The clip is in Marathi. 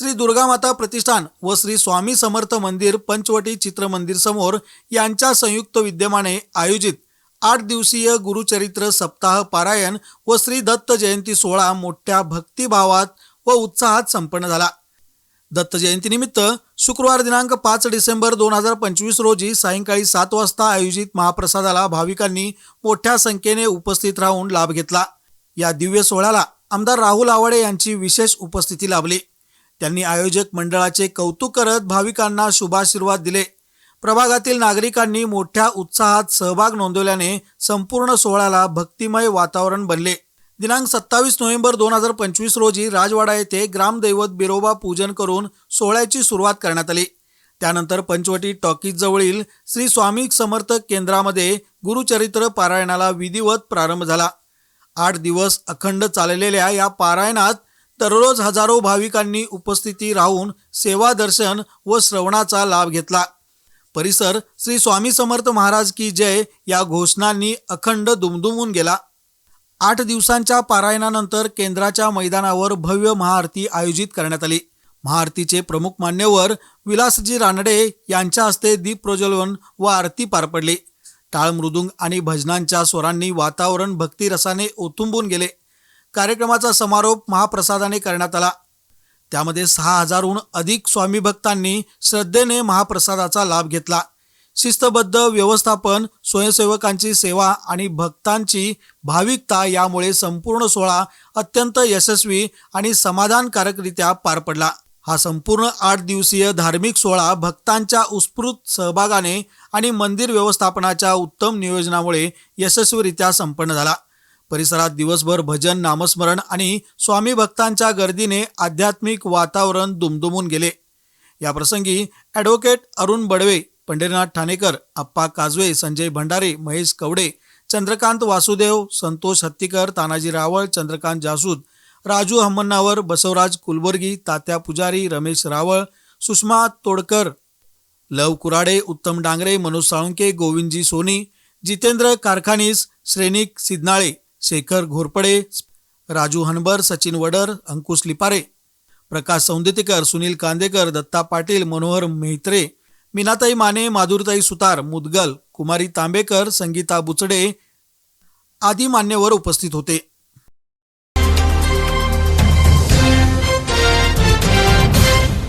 श्री दुर्गामाता प्रतिष्ठान व श्री स्वामी समर्थ मंदिर पंचवटी चित्रमंदिर समोर यांच्या संयुक्त विद्यमाने आयोजित आठ दिवसीय गुरुचरित्र सप्ताह पारायण व श्री दत्त जयंती सोहळा मोठ्या भक्तिभावात व उत्साहात संपन्न झाला. दत्त जयंतीनिमित्त शुक्रवार दिनांक पाच डिसेंबर दोन हजार पंचवीस रोजी सायंकाळी सात वाजता आयोजित महाप्रसादाला भाविकांनी मोठ्या संख्येने उपस्थित राहून लाभ घेतला. या दिव्य सोहळ्याला आमदार राहुल आवाडे यांची विशेष उपस्थिती लाभली. त्यांनी आयोजक मंडळाचे कौतुक करत भाविकांना शुभाशीर्वाद दिले. प्रभागातील नागरिकांनी मोठ्या उत्साहात सहभाग नोंदवल्याने संपूर्ण सोहळ्याला भक्तिमय वातावरण बनले. दिनांक सत्तावीस नोव्हेंबर दोन हजार पंचवीस रोजी राजवाडा येथे ग्रामदैवत बिरोबा पूजन करून सोहळ्याची सुरुवात करण्यात आली. त्यानंतर पंचवटी टॉकीज जवळील श्री स्वामी समर्थ केंद्रामध्ये गुरुचरित्र पारायणाला विधिवत प्रारंभ झाला. आठ दिवस अखंड चाललेल्या या पारायणात दररोज हजारो भाविकांनी उपस्थिती राहून सेवा दर्शन व श्रवणाचा लाभ घेतला. परिसर श्री स्वामी समर्थ महाराज की जय या घोषणांनी अखंड दुमदुमून गेला. आठ दिवसांच्या पारायणानंतर केंद्राच्या मैदानावर भव्य महाआरती आयोजित करण्यात आली. महाआरतीचे प्रमुख मान्यवर विलासजी रानडे यांच्या हस्ते दीपप्रज्वलन व आरती पार पडली. टाळ मृदुंग आणि भजनांच्या स्वरांनी वातावरण भक्तिरसाने ओतुंबून गेले. कार्यक्रमाचा समारोप महाप्रसादाने करण्यात आला. त्यामध्ये सहा हजारहून अधिक स्वामी भक्तांनी श्रद्धेने महाप्रसादाचा लाभ घेतला. शिस्तबद्ध व्यवस्थापन स्वयंसेवकांची सेवा आणि भक्तांची भाविकता यामुळे संपूर्ण सोहळा अत्यंत यशस्वी आणि समाधानकारकरित्या पार पडला. हा संपूर्ण आठ दिवसीय धार्मिक सोहळा भक्तांच्या उत्स्फूर्त सहभागाने आणि मंदिर व्यवस्थापनाच्या उत्तम नियोजनामुळे यशस्वीरित्या संपन्न झाला. परिसरात दिवसभर भजन नामस्मरण आणि स्वामी भक्तांच्या गर्दीने आध्यात्मिक वातावरण दुमदुमून गेले. या प्रसंगी ॲडव्होकेट अरुण बडवे पंढरीनाथ ठाणेकर अप्पा काजवे संजय भंडारे महेश कवडे चंद्रकांत वासुदेव संतोष हत्तीकर तानाजी रावळ चंद्रकांत जासूद राजू हम्मन्नावर बसवराज कुलबर्गी तात्या पुजारी रमेश रावळ सुषमा तोडकर लव कुराडे उत्तम डांगरे मनोज साळुंके गोविंदजी सोनी जितेंद्र कारखानीस श्रेनिक सिद्नाळे शेखर घोरपडे राजू हनबर सचिन वडर अंकुश लिपारे प्रकाश सौंदितेकर सुनील कांदेकर दत्ता पाटील मनोहर मेहत्रे मीनाताई माने माधुरताई सुतार मुदगल कुमारी तांबेकर संगीता बुचडे आदी मान्यवर उपस्थित होते.